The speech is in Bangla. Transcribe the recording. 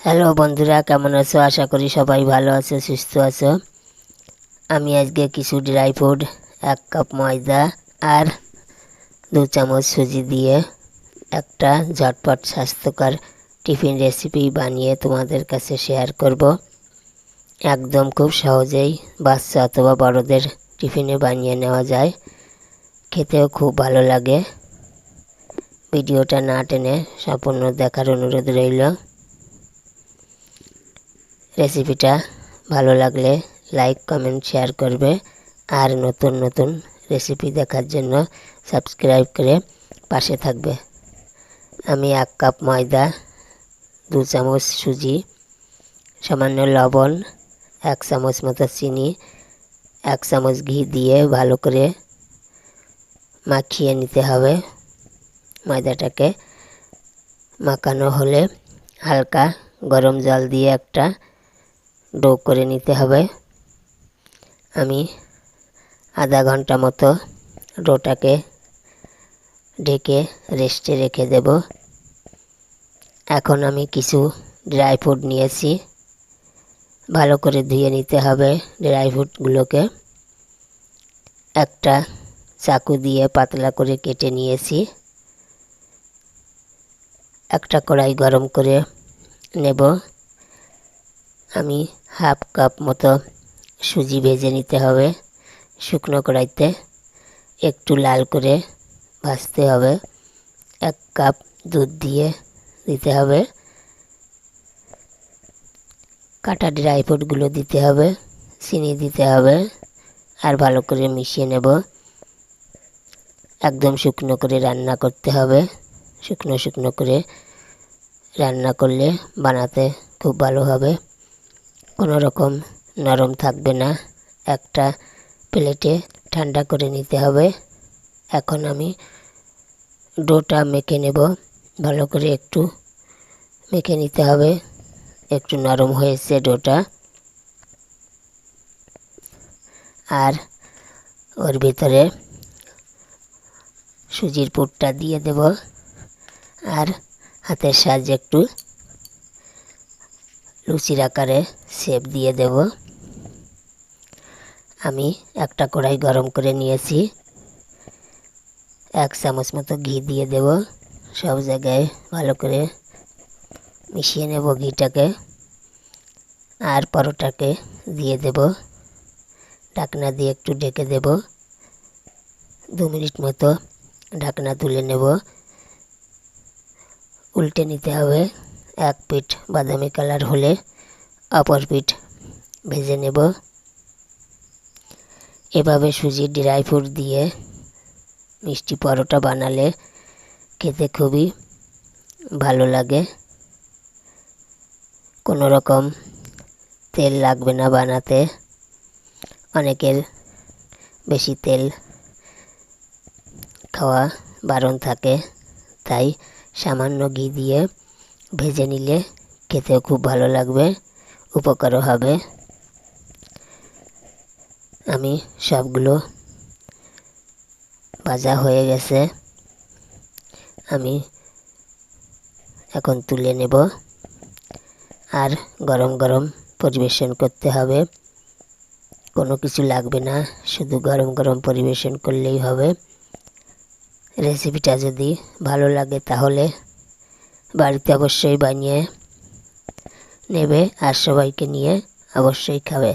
হ্যালো বন্ধুরা, কেমন আছো? আশা করি সবাই ভালো আছো, সুস্থ আছো। আমি আজকে কিছু ড্রাই ফ্রুট এক কাপ ময়দা আর দু চামচ সুজি দিয়ে একটা ঝটপট স্বাস্থ্যকর টিফিন রেসিপি বানিয়ে তোমাদের কাছে শেয়ার করব। একদম খুব সহজেই বাচ্চা অথবা বড়দের টিফিনে বানিয়ে নেওয়া যায়। খেতেও খুব ভালো লাগে। ভিডিওটা না টেনে সম্পূর্ণ দেখার অনুরোধ রইল। রেসিপিটা ভালো লাগলে লাইক, কমেন্ট, শেয়ার করবে। আর নতুন নতুন রেসিপি দেখার জন্য সাবস্ক্রাইব করে পাশে থাকবে। আমি এক কাপ ময়দা, দু চামচ সুজি, সামান্য লবণ, এক চামচ মতো চিনি, এক চামচ ঘি দিয়ে ভালো করে মাখিয়ে নিতে হবে। ময়দাটাকে মাখানো হলে হালকা গরম জল দিয়ে একটা ডো করে নিতে হবে। আমি আধা ঘণ্টা মতো ডোটাকে ঢেকে রেস্টে রেখে দেব। এখন আমি কিছু ড্রাই ফ্রুট নিয়েছি। ভালো করে ধুয়ে নিতে হবে ড্রাই ফ্রুটগুলোকে একটা চাকু দিয়ে পাতলা করে কেটে নিয়েছি। একটা কড়াই গরম করে নেব। আমি হাফ কাপ মতো সুজি ভেজে নিতে হবে শুকনো কড়াইতে। একটু লাল করে ভাজতে হবে। এক কাপ দুধ দিয়ে দিতে হবে। কাটা ড্রাই ফ্রুটগুলো দিতে হবে, চিনি দিতে হবে আর ভালো করে মিশিয়ে নেব। একদম শুকনো করে রান্না করতে হবে। শুকনো শুকনো করে রান্না করলে বানাতে খুব ভালো হবে। কোনো রকম নরম থাকবে না। একটা প্লেটে ঠান্ডা করে নিতে হবে। এখন আমি ডোটা মেখে নেব। ভালো করে একটু মেখে নিতে হবে। একটু নরম হয়েছে ডোটা। আর ওর ভিতরে সুজির পুরটা দিয়ে দেব। আর হাতের সাহায্যে একটু লুচির আকারে শেপ দিয়ে দেব। আমি একটা কড়াই গরম করে নিয়েছি। এক চামচ মতো ঘি দিয়ে দেব। সব জায়গায় ভালো করে মিশিয়ে নেব ঘিটাকে। আর পরোটাকে দিয়ে দেব। ঢাকনা দিয়ে একটু ঢেকে দেব। দু মিনিট মতো ঢাকনা তুলে নেব। উল্টে নিতে হবে এক পিঠ বাদামি কালার হলে। অপর পিঠ ভেজে নেব। এভাবে সুজি ড্রাই ফ্রুট দিয়ে মিষ্টি পরোটা বানালে খেতে খুবই ভালো লাগে। কোনো রকম তেল লাগবে না বানাতে। অনেকের বেশি তেল খাওয়া বারণ থাকে, তাই সামান্য ঘি দিয়ে ভেজে নিলে খেতেও খুব ভালো লাগবে। উপকারও হবে। আমি সবগুলো ভাজা হয়ে গেছে। আমি এখন তুলে নেব। আর গরম গরম পরিবেশন করতে হবে। কোনো কিছু লাগবে না, শুধু গরম গরম পরিবেশন করলেই হবে। রেসিপিটা যদি ভালো লাগে তাহলে বাড়িতে অবশ্যই বানিয়ে নেবে আর সবাইকে নিয়ে অবশ্যই খাবে।